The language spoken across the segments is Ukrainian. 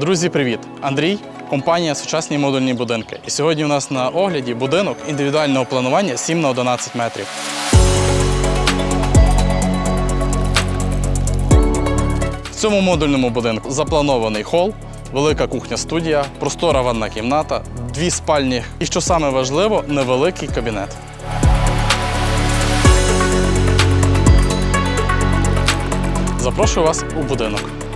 Друзі, привіт! Андрій, компанія Сучасні модульні будинки. І сьогодні у нас на огляді будинок індивідуального планування 7 на 11 метрів. В цьому модульному будинку запланований хол, велика кухня-студія, простора ванна кімната, дві спальні і, що саме важливо, невеликий кабінет. Запрошую вас у будинок.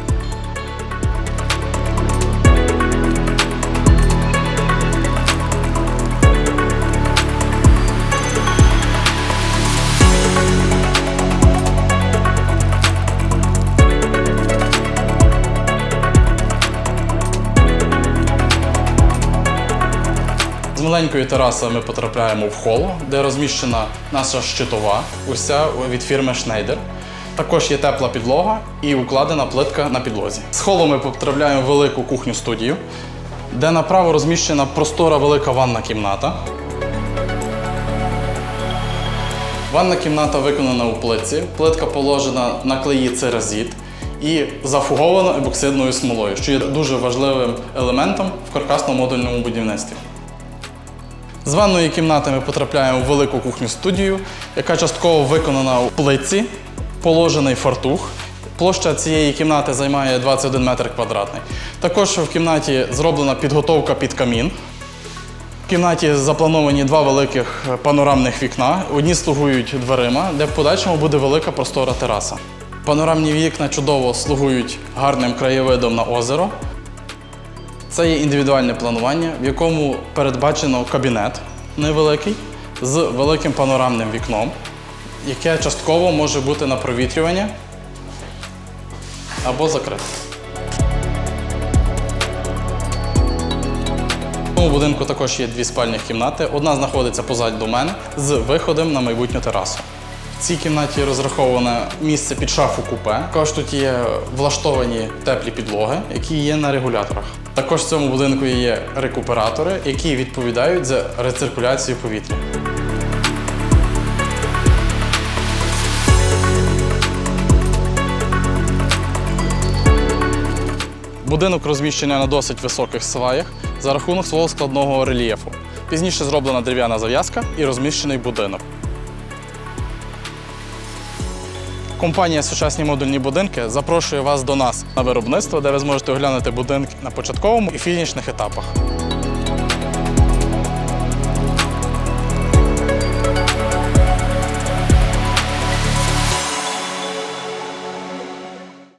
Маленької тераси ми потрапляємо в хол, де розміщена наша щитова, уся від фірми Schneider. Також є тепла підлога і укладена плитка на підлозі. З холу ми потрапляємо в велику кухню-студію, де направо розміщена простора велика ванна кімната. Ванна кімната виконана у плитці. Плитка положена на клеї церазіт і зафугована ебоксидною смолою, що є дуже важливим елементом в каркасно-модульному будівництві. З ванної кімнати ми потрапляємо в велику кухню-студію, яка частково виконана у плитці, положений фартух. Площа цієї кімнати займає 21 метр квадратний. Також в кімнаті зроблена підготовка під камін. В кімнаті заплановані два великих панорамних вікна. Одні слугують дверима, де в подальшому буде велика простора тераса. Панорамні вікна чудово слугують гарним краєвидом на озеро. Це є індивідуальне планування, в якому передбачено кабінет невеликий з великим панорамним вікном, яке частково може бути на провітрювання або закрите. Цьому будинку також є дві спальні кімнати. Одна знаходиться позаду мене з виходом на майбутню терасу. В цій кімнаті розраховане місце під шафу купе. Також тут є влаштовані теплі підлоги, які є на регуляторах. Також в цьому будинку є рекуператори, які відповідають за рециркуляцію повітря. Будинок розміщений на досить високих сваях за рахунок свого складного рельєфу. Пізніше зроблена дерев'яна зав'язка і розміщений будинок. Компанія Сучасні модульні будинки запрошує вас до нас на виробництво, де ви зможете оглянути будинки на початковому і фінішних етапах.